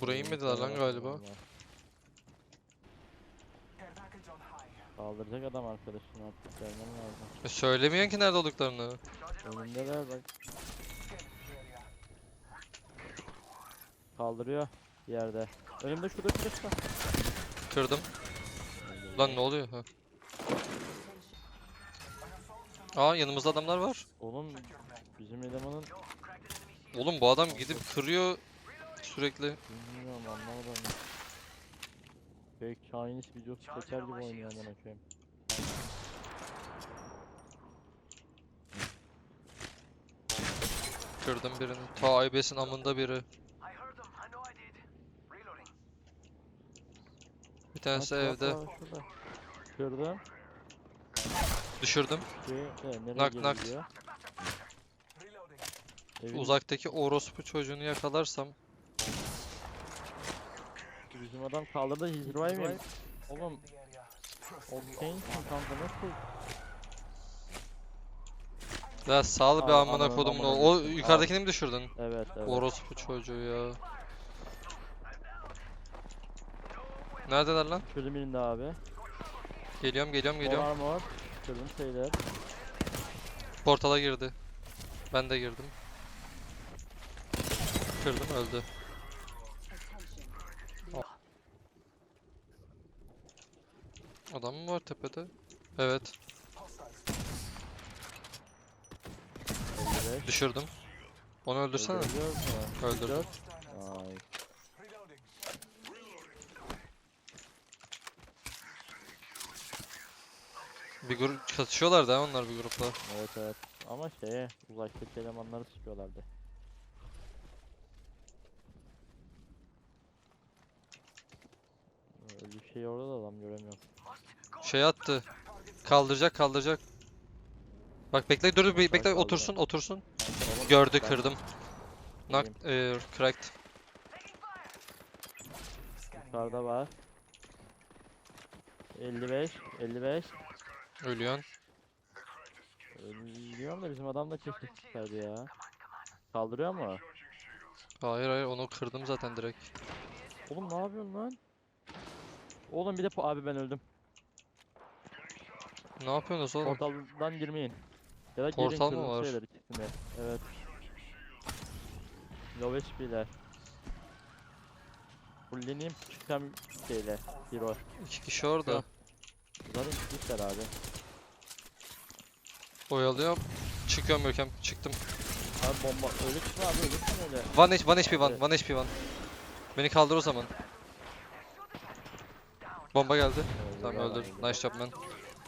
Buraya inmediler lan galiba. Kaldıracak adam arkadaşını artık gelmen lazım. E söylemiyorsun ki nerede olduklarını. Önündeler bak. Kaldırıyor yerde. Önümde şurada şurada. Kırdım. Lan ne oluyor? Ha. Aa yanımızda adamlar var. Oğlum bizim elemanın Oğlum bu adam gidip kırıyor sürekli. bilmiyorum anlamadım. Fake Chinese videosu çeker gibi oynuyor amına koyayım. Kırdım birini. Ta Aybes'in amında biri. Bir tanesi Bak, evde. bak, şurada. Kırdım. Düşürdüm. Şey, e, nereye Knock, knock. geliyor? Evin Uzaktaki orospu çocuğunu yakalarsam. Bizim adam kaldırdı he's driving. Oğlum. O Kane kanka nasıl? Ya sağ be Aa, amına ananın kodumun o. Yukarıdakini mi düşürdün? Evet evet. Orospu çocuğu ya. Neredeler lan? Şurada birinde abi. Geliyorum geliyorum Mor geliyorum. armor. Kırdım şeyler. Portala girdi. Ben de girdim. Kırdım öldü. Adam mı var tepede? Evet. 55. Düşürdüm. Onu öldürsene. Mu? Öldürdüm. Ay. Bir grup çatışıyorlardı ha onlar bir grupla. Evet evet. Ama şeye uzaktaki elemanları sıkıyorlardı. Öyle bir şey orada da adam göremiyorum. Şey attı. Kaldıracak kaldıracak. Bak bekle dur dur be- bekle kaldı. otursun otursun. Gördü kırdım. Knock, eee, cracked. Yukarıda var. 55, 55. Ölüyorsun. Biliyorum da bizim adam da keşke çıksaydı ya. Kaldırıyor mu? Hayır hayır onu kırdım zaten direkt. Oğlum ne yapıyorsun lan? Oğlum bir de abi ben öldüm. Ne yapıyorsunuz oğlum? Portaldan girmeyin. Ya da Portal mı var? şeyler ikisinde. Evet. Low HP'ler. Fulleneyim çıksam şeyle. Hero. İki kişi orada. Zaten çıkmışlar abi. Oyalıyorum. Çıkıyorum Görkem. Çıktım. Abi bomba öyle çıkma abi öyle çıkma öyle. One HP, one HP, one, HP, one. Beni kaldır o zaman. Bomba geldi. Tamam öldür. öldü. Nice job man.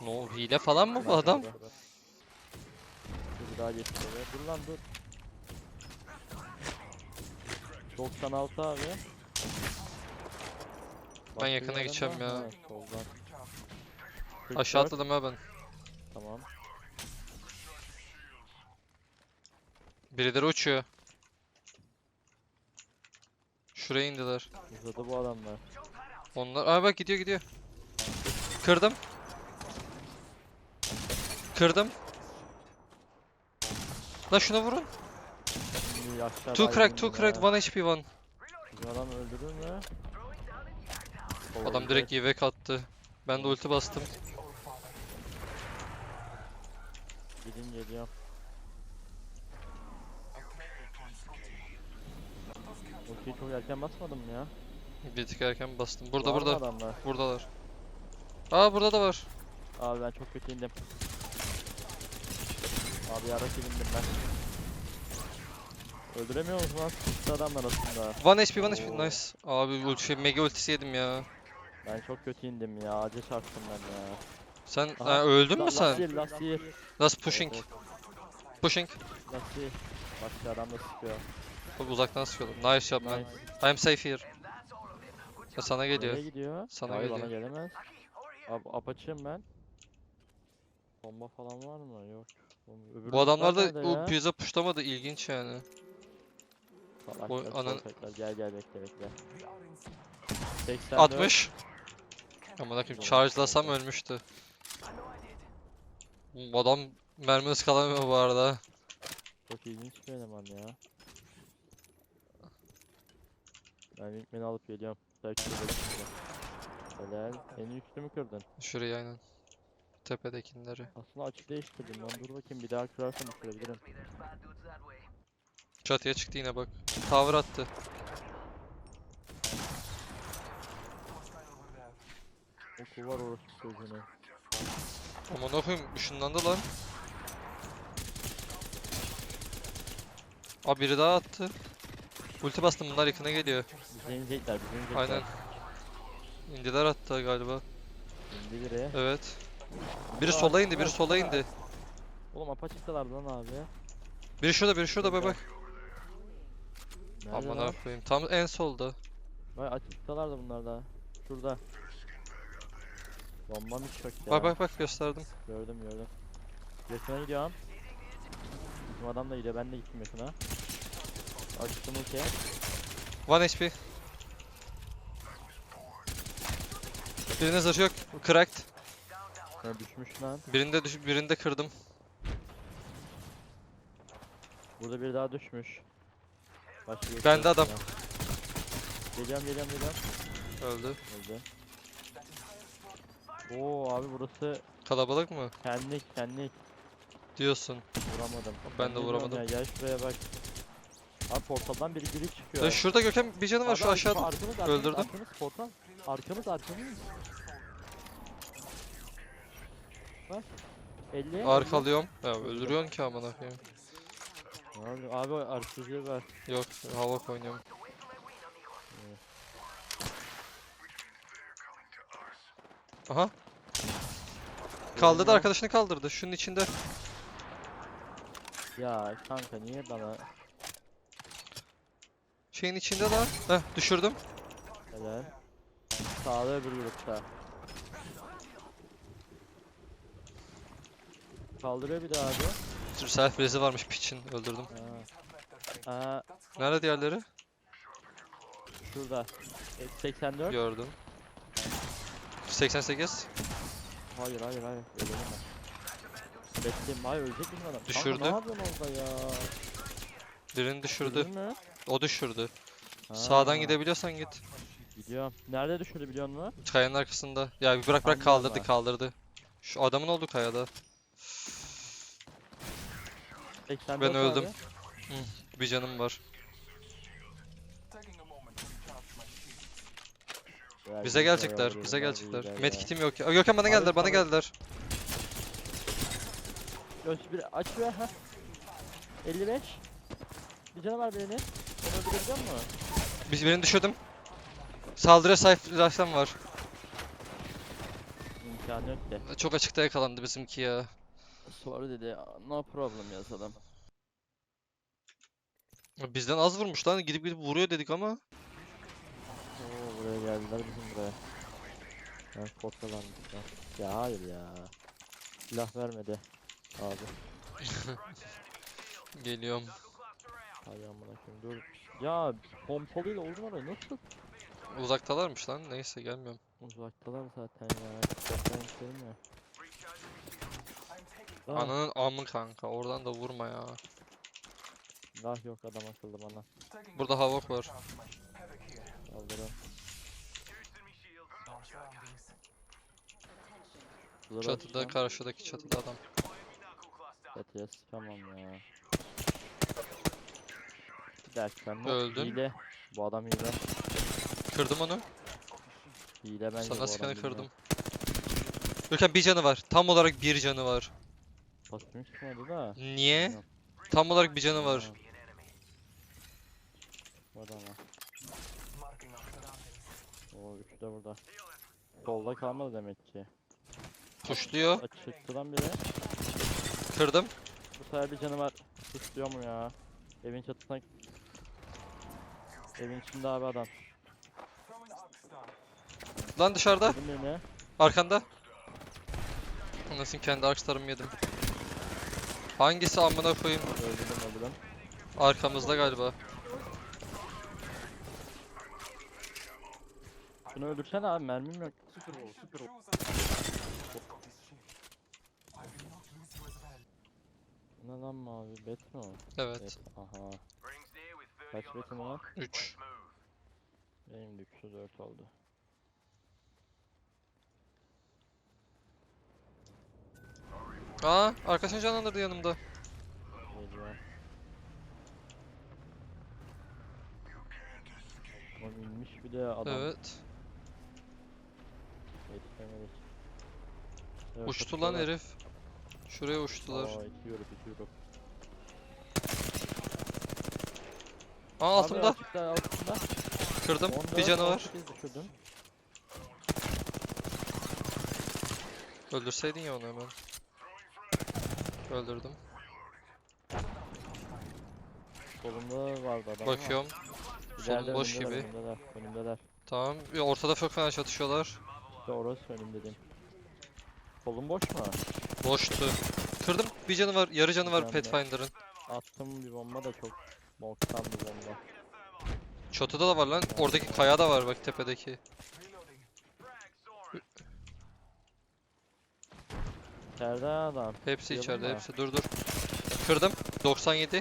No hile falan mı bu adam? Dur daha geçti oraya. Dur lan dur. 96 abi. Başka yakına mi? ya. Ha, soldan. Aşağı 44, atladım ya ben. Tamam. Birileri uçuyor. Şuraya indiler. Uzadı bu adamlar. Onlar... Aa bak gidiyor gidiyor. Kırdım. Kırdım. Lan şuna vurun. Two crack, two crack, one HP, one. Adam öldürür mü? Adam direkt yivek attı. Ben de ulti bastım. Gidin geliyorum. Ultiyi çok erken basmadım ya? Bir tık erken bastım. Burada Var mı burada. adamlar? Buradalar. Aa burada da var. Abi ben çok kötü indim. Abi yarak indim ben. Öldüremiyor musun lan? Sıkıştı adamlar aslında. One HP, one HP. Oo. Nice. Abi ulti, şey, mega ultisi yedim ya. Ben çok kötü indim ya. Acı çarptım ben ya. Sen Aha, ha, öldün mü Last sen? year, last year. Last pushing. Evet, Pushing. Last year. Başka adam da sıkıyor. Bak uzaktan sıkıyorlar. Nice man. Nice. I'm safe here. Ya sana geliyor. Nereye gidiyor? Sana Hayır bana geliyor. gelemez. Ap apaçığım ben. Bomba falan var mı? Yok. Oğlum, öbür Bu adamlar da nerede ya? o pizza pushlamadı. ilginç yani. Salaklar, o anan-. Gel gel bekle bekle. 84. 60. Ama bakayım Doğru, charge'lasam ölmüştü. Bu adam mermi ıskalamıyor bu arada. Çok ilginç bir eleman ya. Ben ilk alıp geliyorum. Belki de bekliyorum. Helal. En üstü mü kırdın? Şurayı aynen. Tepedekileri. Aslında açı değiştirdim lan. Dur bakayım bir daha kırarsam düşürebilirim. Çatıya çıktı yine bak. Tower attı. Oku var orası çocuğuna. Aman okuyayım ışınlandı lan. Aa biri daha attı. Ulti bastım bunlar yakına geliyor. Bizi inecekler, bizi inecekler. Aynen. İndiler hatta galiba. İndi biri. Evet. Biri sola indi, biri sola indi. Oğlum apaçıktalardı lan abi. Biri şurada, biri şurada bak bak. Nerede Aman lan? Tam en solda. Vay açıktalardı bunlar da. Şurada. Bombam hiç yok ya. Bak bak bak gösterdim. Gördüm gördüm. Yakına gidiyorum. Bizim adam da gidiyor ben de gittim yakına. Açtım ulti. 1 HP. Birinin zırhı yok. Cracked. Ha, düşmüş lan. Birinde düş birinde kırdım. Burada bir daha düşmüş. Başka bir Bende yok adam. ya. Geliyorum geliyorum geliyorum. Öldü. Öldü. Oo abi burası Kalabalık mı? kendik kendik. Diyorsun. Vuramadım. Ben de bilmiyorum vuramadım. Ya, gel şuraya bak. Abi portaldan biri biri çıkıyor. Ya şurada Gökhan bir canı var şu aşağıda. Arkamız, arkamız, Öldürdüm. Arkamız portal. Arkamız arkamız. Bak. 50. Arkalıyorum. Ya öldürüyorsun ki amına koyayım. Abi, abi RPG var. Yok hava oynuyorum. Aha. Kaldırdı arkadaşını kaldırdı. Şunun içinde. Ya kanka niye bana Şeyin içinde lan. Heh düşürdüm. helal. Sağda öbür grupta. Kaldırıyor bir daha abi. Self rezi varmış piçin. Öldürdüm. Ha. Aa, Nerede diğerleri? şurada. E, 84. Gördüm. 88. Hayır hayır hayır. Ölelim ben. Bekleyin hayır ölecek bizim adam. Kanka Düşürdü. ne yapıyorsun orada ya? Birini düşürdü. Mü? O düşürdü. Sağdan Ha, gidebiliyorsan git. Gidiyorum. Nerede düşürdü biliyor musun? Kayanın arkasında. Ya bir bırak bırak kaldırdı kaldırdı. Şu adamın olduğu kayada. 84 Ben öldüm. abi. Bir canım var. Bize iyi gelecekler, bize gelecekler. Medkit'im yok ya. Aa, Gökhan bana geldiler, bana geldiler. Göz bir aç be ha. 55. Bir canı var birinin. Onu öldürebiliyor musun? Biz birini düşürdüm. Saldırıya sahip Raşlan var. İmkanı yok ki. Çok açıkta yakalandı bizimki ya. Sorry dedi. No problem yazalım. Bizden az vurmuş lan. Gidip gidip vuruyor dedik ama. Oo buraya geldiler bizim buraya. Ben portalanmışlar. Ya hayır ya. Silah vermedi. Abi. Geliyorum. Hay amına koyayım dur. Ya pompalıyla oldum oraya nasıl? Uzaktalarmış lan. Neyse gelmiyorum. Uzaktalar zaten ya. Uzaktan isterim ya. Ah, Ananın amı kanka. Oradan da vurma ya. Lah yok adam akıllı bana. Burada havok var. Kaldırın. Şurada Çatıda karşıdaki çatıda adam. Çatıya sıçamam ya. Bir dakika ne? Öldün. Hile. Bu adam hile. Kırdım onu. Hile bence bu Sana adam sıkanı kırdım. Gökhan bir canı var. Tam olarak bir canı var. Kostüm çıkmadı da. Niye? Tam olarak bir canı var. Ha. Bu adam var. Oo üçü de burada. Solda kalmadı demek ki. Puşluyor. Açıktı lan biri. Kırdım. Bu sefer bir canı var. Tutuyor mu ya? Evin çatısına... Evin içinde abi adam. Lan dışarıda. Arkanda. Anasını kendi arkslarımı yedim. Hangisi amına koyayım? Öldürdüm öldürdüm. Arkamızda galiba. Şunu öldürsene abi mermim yok. Süper ol süper ol. Ne lan mavi bet mi o? Evet. Bet. Aha. Kaç betim var? 3. Benim de 3'e 4 oldu. Aa arkadaşın canlandırdı yanımda. Oğlum inmiş bir de adam. Evet. Yetişemedik. Evet, Uçtu lan herif. Şuraya uçtular. Aa itiyorum itiyorum. Aa altımda. açıkta altında. Kırdım. 14, Bir canı var. 18 düşürdüm. Öldürseydin ya onu hemen. Öldürdüm. Solumda vardı adam Bakıyorum. solum boş gibi. Önümdeler, önümdeler. Tamam. Bir Ortada çok fena çatışıyorlar. İşte orası önümde dedim. Solum boş mu? Boştu. Kırdım. Bir canı var. Yarı canı var de. Pathfinder'ın. Attım bir bomba da çok boktan bir bomba. Çatıda da var lan. Oradaki kaya da var bak tepedeki. İçeride adam. Hepsi Yalın içeride. mı? Hepsi. Dur dur. Kırdım. 97.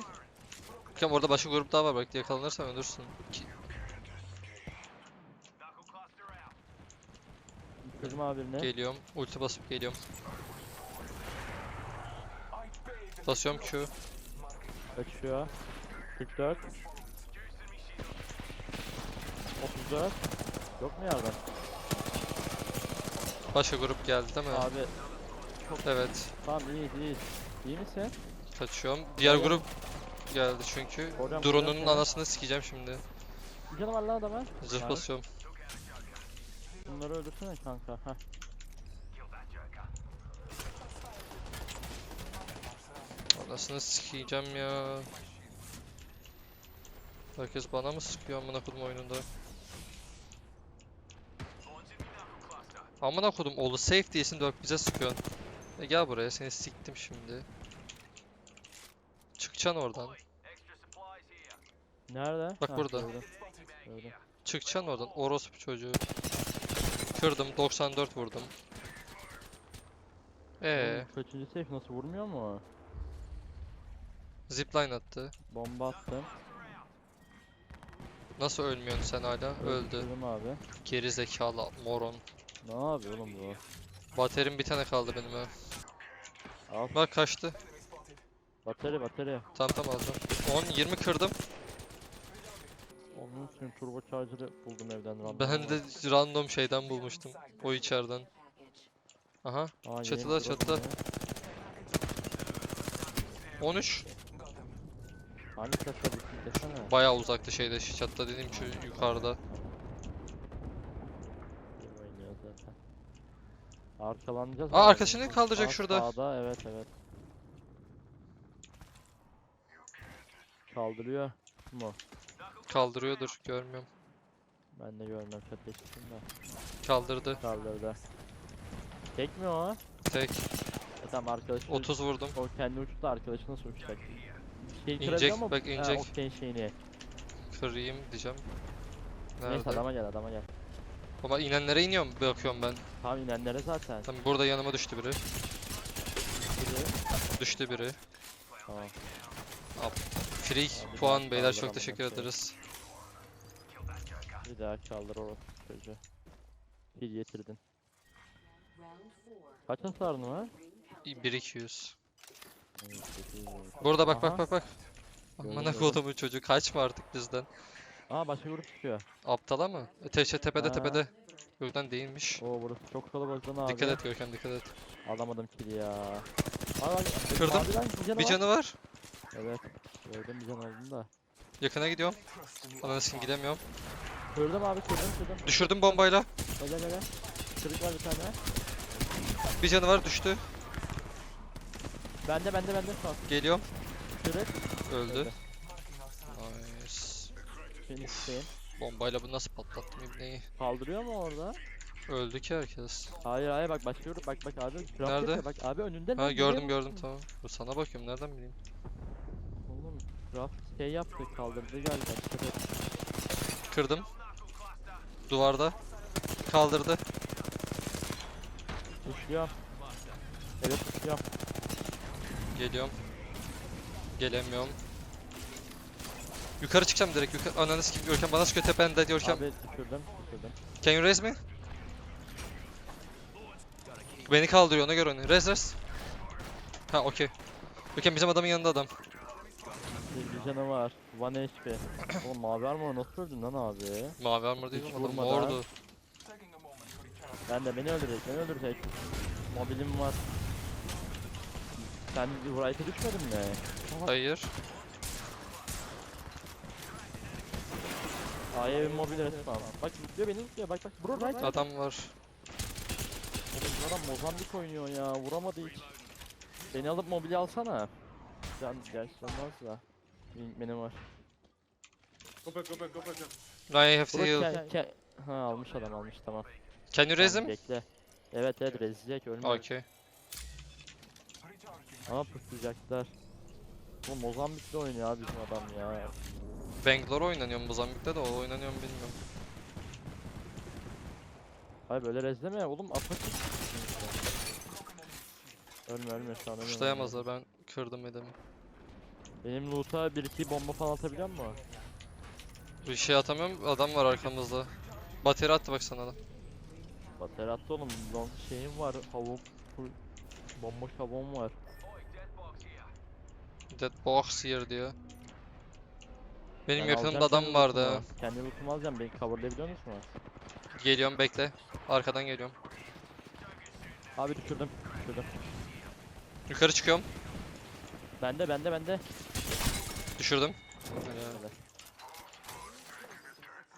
Bakın orada başka grup daha var. Bak yakalanırsan ölürsün. Ki- Kırdım abi birini. Geliyorum. Ulti basıp geliyorum. Basıyorum Q. Kaçıyor. 44. 34. Yok mu yardım? Başka grup geldi değil mi? Abi Evet. tamam iyi iyi. İyi misin? Kaçıyorum. Diğer grup geldi çünkü. Hocam, Drone'un hocam. anasını sikeceğim şimdi. Bir canı var lan adamın. Zırh Abi. basıyorum. Bunları öldürsene kanka. Heh. Anasını sikeceğim ya. Herkes bana mı sıkıyor amına kodum oyununda? Amına kodum oğlu safe değilsin de bak bize sıkıyorsun. E gel buraya seni siktim şimdi. Çıkacaksın oradan. Nerede? Bak burada. Gördüm. Gördüm. Çıkacaksın oradan orospu çocuğu. Kırdım 94 vurdum. Ee, Kaçıncı safe nasıl vurmuyor mu? zipline attı. Bomba attım. Nasıl ölmüyorsun sen hala? Öldü. Öldürdüm abi. Geri zekalı moron. Ne yapıyor oğlum bu? Baterim bir tane kaldı benim ha. Al. Bak kaçtı. Batarya batarya. Tamam tamam alacağım. 10 20 kırdım. Onun için turbo charger'ı buldum evden random. Ben de random şeyden bulmuştum. O içeriden. Aha Aa, çatıda, çatıda. drone ya. 13. Hangi çatıda bittik desene. Bayağı uzaktı şeyde şu çatıda dediğim şu yukarıda. İyi oynuyor zaten. Arkalanacağız. Aa, arkadaşını kaldıracak Aa, şurada. Sağda evet evet. Kaldırıyor mu? Kaldırıyordur görmüyorum. Ben de görmem çatıya çıktım da. Kaldırdı. Kaldırdı. Tek mi o? Tek. E tamam arkadaşı 30 vurdum. o kendi uçtu da arkadaşı nasıl uçacak? Şey İnecek, mu? bak inecek. okey şeyini. Kırayım diyeceğim. Neyse Nerede? adama gel adama gel. Ama inenlere iniyorum bakıyorum ben. Tamam inenlere zaten. Tamam burada yanıma düştü biri. Biri. Düştü biri. Tamam. Free Hadi puan beyler çok teşekkür ederiz. Bir daha kaldır o çocuğu. Pil getirdin. Kaç hasarın var? 1 200. Evet, sekiz oldu. Burada bak Aha. bak bak bak. Amına gördüm. kodumun çocuğu kaçma artık bizden. Aa başka grup çıkıyor. Aptala mı? E, Teşe tepede Ha. tepede. Gökten değilmiş. Oo burası çok kalabalık lan abi. Dikkat et Görkem dikkat et. Alamadım kili ya. Aa, Kırdım. Abi lan bir canı Bir var. canı var. Evet. Gördüm bir can oldum da. Yakına gidiyorum. Ananı sikeyim gidemiyorum. Kırdım abi kırdım kırdım. Düşürdüm bombayla. Gel gel gel. Kırık var bir tane. Bir canı var düştü. Bende bende bende an. Geliyorum. Kırık. Öldü. Öldü. Nice. Şeyin. Bombayla bunu nasıl patlattım ibneyi. Kaldırıyor mu orada? Öldü ki herkes. Hayır hayır bak başka grup bak bak abi. craft Nerede? yapıyor, Bak abi önünde Ha gördüm gördüm musun? tamam. Bu sana bakıyorum nereden bileyim. Oğlum craft şey yaptı kaldırdı galiba. Kırdım. Duvarda. Kaldırdı. Uçluyorum. Evet uçluyorum. Geliyorum. Gelemiyorum. Yukarı çıkacağım direkt. Yukarı ananı sikeyim. Görkem bana sıkıyor tepende Görkem. Abi düşürdüm. Düşürdüm. Can you raise me? Beni kaldırıyor ona göre onu. Res res. Ha okey. Görkem bizim adamın yanında adam. Bir, canı var. One HP. Oğlum mavi armor nasıl öldün lan abi? Mavi armor değil Hiç mi? Adam mordu. Ben de beni öldürecek, beni öldürecek. Mobilim var. Sen bir right'a düşmedin mi? Hayır. Bir mobil resmen. Bak zıplıyor beni zıplıyor bak bak. Bro right. Adam var. Oğlum adam Mozambik oynuyor ya. Vuramadı hiç. Beni alıp mobili alsana. Can gerçi olmaz da. Benim, benim var. Go back, go back, go back. I have to heal. ke- ke- ha almış adam almış tamam. Can you raise Tamam, him? Bekle. Evet evet rezileyecek ölmüyor. Okay. Ama pırtlayacaklar. Bu Mozambik'te oynuyor abi bizim adam ya. Bangalore oynanıyor Mozambik'te de o oynanıyor mu bilmiyorum. Hayır böyle rezleme oğlum apaçık. Ölme ölme şu an ölme. Kuşlayamazlar ben kırdım edemi. Benim loot'a 1-2 bomba falan atabiliyor mu? Bir şey atamıyorum adam var arkamızda. Bateri attı bak sana adam. Bater attı oğlum. Long şeyim var. Havum. full Bomboş havom var. Dead box here diyor. Benim Ben yakınımda alacağım adam vardı. Kendi lootumu alacağım. Beni coverlayabiliyor musun? Geliyorum bekle. Arkadan geliyorum. Abi düşürdüm. Düşürdüm. Yukarı çıkıyorum. Bende bende bende. Düşürdüm. Helal.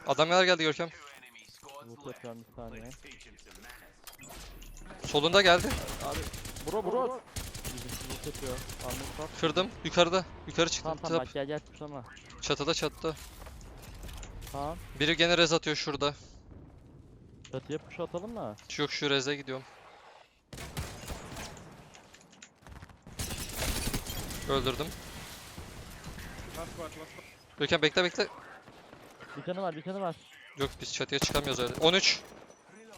Adamlar geldi Görkem. Loot yapıyorum bir saniye. Solunda geldi. Bro bro. Bizim loot yapıyor. Armut var. Kırdım. Yukarıda. Yukarı çıktım. Tamam tamam bak gel gel tutsana. Çatıda çatıda. Tamam. Biri gene rez atıyor şurada. Çatıya push atalım mı? Yok şu reze gidiyorum. Öldürdüm. Last bekle bekle. Bir canı var bir canı var. Yok biz çatıya çıkamıyoruz öyle. 13.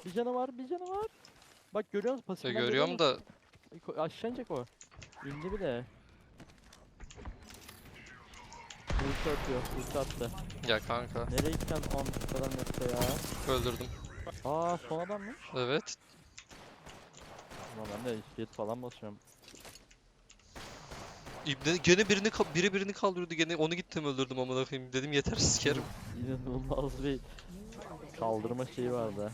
Bir canı var bir canı var. Bak görüyor musun Ya pasiften görüyorum da. Aşağı inecek o. İndi bile. Ulti atıyor. Ulti attı. ya kanka Nereye gideceksin 10 kadar metre ya? öldürdüm. Aa son adammış. Evet. Ama ben de hit falan basıyorum. İbne gene birini ka- biri birini kaldırıyordu gene onu gittim öldürdüm amına koyayım dedim yeter sikerim. İnanılmaz bir kaldırma şeyi vardı.